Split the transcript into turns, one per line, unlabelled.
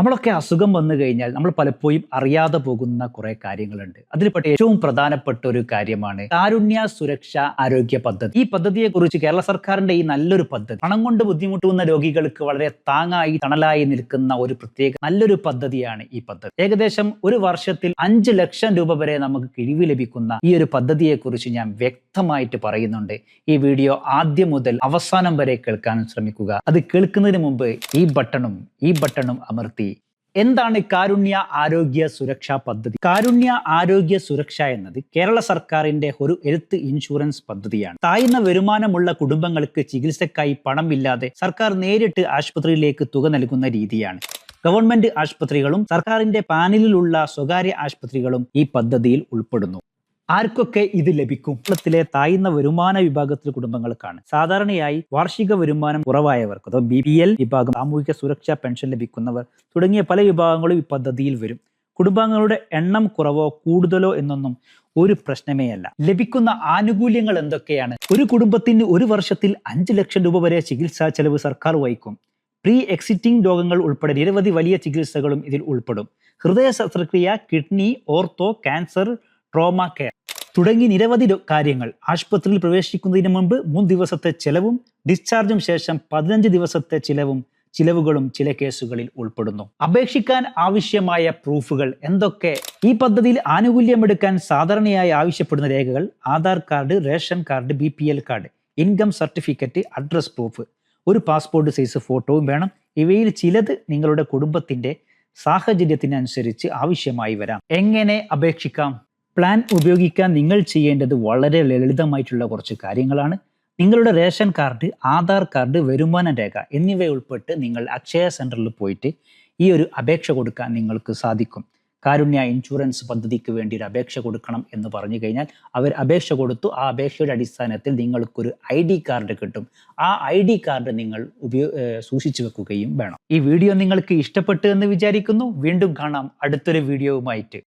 നമ്മളൊക്കെ അസുഖം വന്നു കഴിഞ്ഞാൽ നമ്മൾ പലപ്പോഴും അറിയാതെ പോകുന്ന കുറെ കാര്യങ്ങളുണ്ട്. അതിൽപ്പെട്ട ഏറ്റവും പ്രധാനപ്പെട്ട ഒരു കാര്യമാണ് കാരുണ്യ സുരക്ഷ ആരോഗ്യ പദ്ധതി. ഈ പദ്ധതിയെ കുറിച്ച് കേരള സർക്കാരിന്റെ ഈ നല്ലൊരു പദ്ധതി പണം കൊണ്ട് ബുദ്ധിമുട്ടുന്ന രോഗികൾക്ക് വളരെ താങ്ങായി തണലായി നിൽക്കുന്ന ഒരു പ്രത്യേക നല്ലൊരു പദ്ധതിയാണ് ഈ പദ്ധതി. ഏകദേശം ഒരു വർഷത്തിൽ അഞ്ച് ലക്ഷം രൂപ വരെ നമുക്ക് കിഴിവ് ലഭിക്കുന്ന ഈ ഒരു പദ്ധതിയെ കുറിച്ച് ഞാൻ വ്യക്തമായിട്ട് പറയുന്നുണ്ട്. ഈ വീഡിയോ ആദ്യം മുതൽ അവസാനം വരെ കേൾക്കാൻ ശ്രമിക്കുക. അത് കേൾക്കുന്നതിന് മുമ്പ് ഈ ബട്ടണും ഈ ബട്ടണും അമർത്തി എന്താണ് കാരുണ്യ ആരോഗ്യ സുരക്ഷാ പദ്ധതി? കാരുണ്യ ആരോഗ്യ സുരക്ഷ എന്നത് കേരള സർക്കാരിന്റെ ഒരു ഹെൽത്ത് ഇൻഷുറൻസ് പദ്ധതിയാണ്. താഴ്ന്ന വരുമാനമുള്ള കുടുംബങ്ങൾക്ക് ചികിത്സക്കായി പണമില്ലാതെ സർക്കാർ നേരിട്ട് ആശുപത്രിയിലേക്ക് തുക നൽകുന്ന രീതിയാണ്. ഗവൺമെന്റ് ആശുപത്രികളും സർക്കാരിന്റെ പാനലിലുള്ള സ്വകാര്യ ആശുപത്രികളും ഈ പദ്ധതിയിൽ ഉൾപ്പെടുന്നു. ആർക്കൊക്കെ ഇത് ലഭിക്കും? കേരളത്തിലെ താഴ്ന്ന വരുമാന വിഭാഗത്തിലെ കുടുംബങ്ങൾക്കാണ് സാധാരണയായി വാർഷിക വരുമാനം കുറവായവർക്ക് അഥവാ ബി പി എൽ വിഭാഗം സാമൂഹിക സുരക്ഷാ പെൻഷൻ ലഭിക്കുന്നവർ തുടങ്ങിയ പല വിഭാഗങ്ങളും ഈ പദ്ധതിയിൽ വരും. കുടുംബങ്ങളുടെ എണ്ണം കുറവോ കൂടുതലോ എന്നൊന്നും ഒരു പ്രശ്നമേ അല്ല. ലഭിക്കുന്ന ആനുകൂല്യങ്ങൾ എന്തൊക്കെയാണ്? ഒരു കുടുംബത്തിന് ഒരു വർഷത്തിൽ അഞ്ച് ലക്ഷം രൂപ വരെ ചികിത്സാ ചെലവ് സർക്കാർ വഹിക്കും. പ്രീ എക്സിറ്റിംഗ് രോഗങ്ങൾ ഉൾപ്പെടെ നിരവധി വലിയ ചികിത്സകളും ഇതിൽ ഉൾപ്പെടും. ഹൃദയ ശസ്ത്രക്രിയ kidney ortho cancer trauma care. തുടങ്ങി നിരവധി കാര്യങ്ങൾ. ആശുപത്രിയിൽ പ്രവേശിക്കുന്നതിന് മുമ്പ് മൂന്ന് ദിവസത്തെ ചെലവും ഡിസ്ചാർജും ശേഷം പതിനഞ്ച് ദിവസത്തെ ചിലവും ചിലവുകളും ചില കേസുകളിൽ ഉൾപ്പെടുന്നു. അപേക്ഷിക്കാൻ ആവശ്യമായ പ്രൂഫുകൾ എന്തൊക്കെ? ഈ പദ്ധതിയിൽ ആനുകൂല്യമെടുക്കാൻ സാധാരണയായി ആവശ്യപ്പെടുന്ന രേഖകൾ Aadhaar card ration card B card income certificate address proof ഒരു പാസ്പോർട്ട് സൈസ് ഫോട്ടോയും വേണം. ഇവയിൽ ചിലത് നിങ്ങളുടെ കുടുംബത്തിന്റെ സാഹചര്യത്തിനനുസരിച്ച് ആവശ്യമായി വരാം. എങ്ങനെ അപേക്ഷിക്കാം? പ്ലാൻ ഉപയോഗിക്കാൻ നിങ്ങൾ ചെയ്യേണ്ടത് വളരെ ലളിതമായിട്ടുള്ള കുറച്ച് കാര്യങ്ങളാണ്. നിങ്ങളുടെ റേഷൻ കാർഡ് ആധാർ കാർഡ് വരുമാന രേഖ എന്നിവ ഉൾപ്പെട്ട് നിങ്ങൾ അക്ഷയ സെന്ററിൽ പോയിട്ട് ഈ ഒരു അപേക്ഷ കൊടുക്കാൻ നിങ്ങൾക്ക് സാധിക്കും. കാരുണ്യ ഇൻഷുറൻസ് പദ്ധതിക്ക് വേണ്ടി ഒരു അപേക്ഷ കൊടുക്കണം എന്ന് പറഞ്ഞു കഴിഞ്ഞാൽ അവർ അപേക്ഷ കൊടുത്തു. ആ അപേക്ഷയുടെ അടിസ്ഥാനത്തിൽ നിങ്ങൾക്കൊരു ഐ ഡി കാർഡ് കിട്ടും. ആ ഐ ഡി കാർഡ് നിങ്ങൾ ഉപയോ സൂക്ഷിച്ചു വെക്കുകയും വേണം. ഈ വീഡിയോ നിങ്ങൾക്ക് ഇഷ്ടപ്പെട്ടു എന്ന് വിചാരിക്കുന്നു. വീണ്ടും കാണാം അടുത്തൊരു വീഡിയോവുമായിട്ട്